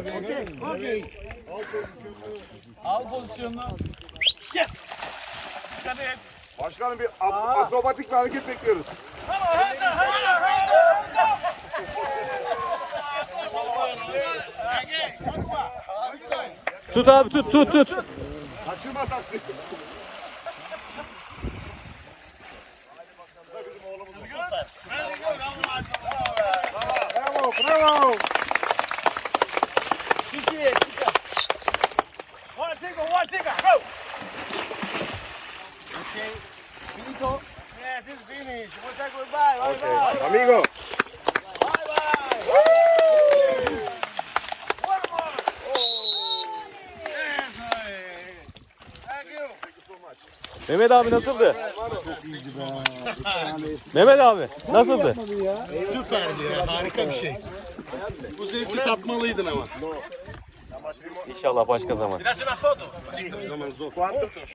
Okay. Al pozisyonunu. Yes. Dikkat et. Başkanım bir ak- akrobatik bir hareket bekliyoruz. Tut abi tut tut tut. Kaçırma taksi. Bravo, bravo. One ticker, one ticker. Go. Okay. Finito. Yes, it's finished. We'll say goodbye. Bye bye. Amigo. Bye bye. One more. Yes, hey. Thank you. Mehmet abi nasıldı? Mehmet abi nasıldı? Süperdi ya. Harika bir şey. Bu zevki tatmalıydın ama. İnşallah başka zaman. ¿Quieres hacer una foto? O zaman zor.